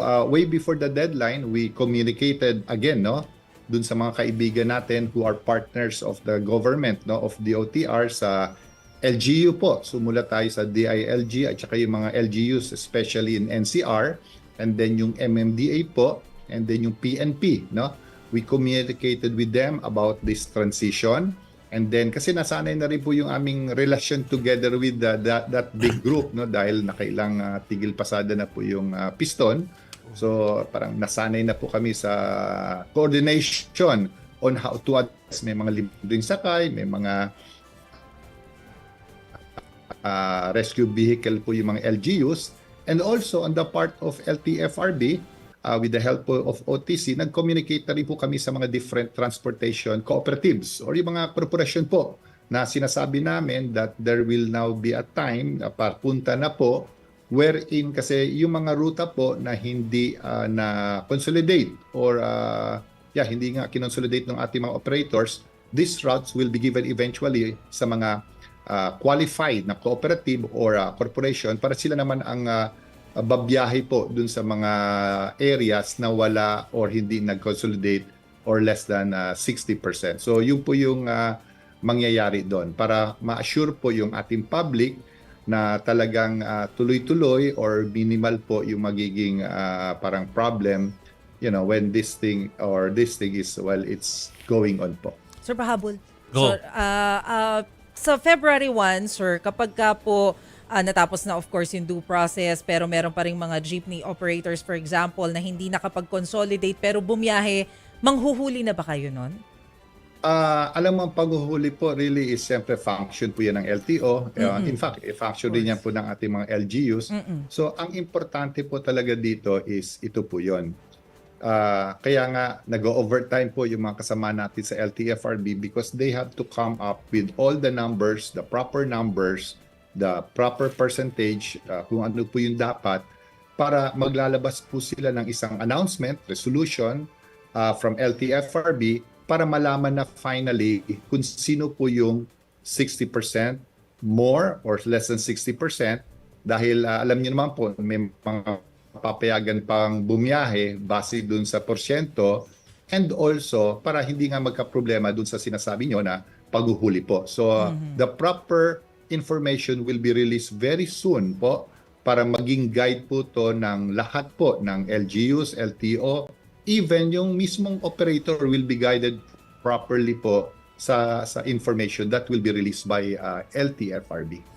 uh, way before the deadline, we communicated again, no, dun sa mga kaibigan natin who are partners of the government, no, of DOTR sa LGU po. Sumulat tayo sa DILG at saka yung mga LGUs, especially in NCR, and then yung MMDA po, and then yung PNP, no. We communicated with them about this transition. And then kasi nasanay na rin po yung aming relation together with the, that, that big group no? Dahil nakailang uh, tigil pasada na po yung uh, piston. So parang nasanay na po kami sa coordination on how to address may mga libreng sakay, may mga uh, rescue vehicle po yung mga LGUs and also on the part of LTFRB uh, with the help of OTC, nag-communicate na rin po kami sa mga different transportation cooperatives or yung mga korporasyon po na sinasabi namin that there will now be a time na papunta na po wherein kasi yung mga ruta po na hindi uh, na consolidate or uh, yeah, hindi nga kinonsolidate ng ating mga operators, these routes will be given eventually sa mga uh, qualified na cooperative or uh, corporation para sila naman ang uh, babiyahe po dun sa mga areas na wala or hindi nag-consolidate or less than uh, 60%. So yun po yung uh, mangyayari doon para ma-assure po yung ating public na talagang uh, tuloy-tuloy or minimal po yung magiging uh, parang problem you know when this thing or this thing is well it's going on po. Sir Pahabol. Go. Sir, ah, ah, sa February 1, sir, kapag ka po ah, natapos na of course yung due process pero meron pa ring mga jeepney operators for example na hindi nakapag-consolidate pero bumiyahe, manghuhuli na ba kayo nun? Ah, alam mo, paghuhuli po really is siyempre function po yan ng LTO. Uh, in fact, eh, function din yan po ng ating mga LGUs. So, ang importante po talaga dito is ito po yon. Ah, kaya nga, nag-overtime po yung mga kasama natin sa LTFRB because they have to come up with all the numbers, the proper numbers, the proper percentage, uh, kung ano po yung dapat, para maglalabas po sila ng isang announcement, resolution uh, from LTFRB para malaman na finally kung sino po yung 60% more or less than 60% dahil uh, alam niyo naman po may mga papayagan pang bumiyahe base dun sa porsyento. And also para hindi nga magka-problema dun sa sinasabi nyo na paghuhuli po. So the proper information will be released very soon po para maging guide po to ng lahat po ng LGUs, LTO, even yung mismong operator will be guided properly po sa sa information that will be released by uh, LTFRB.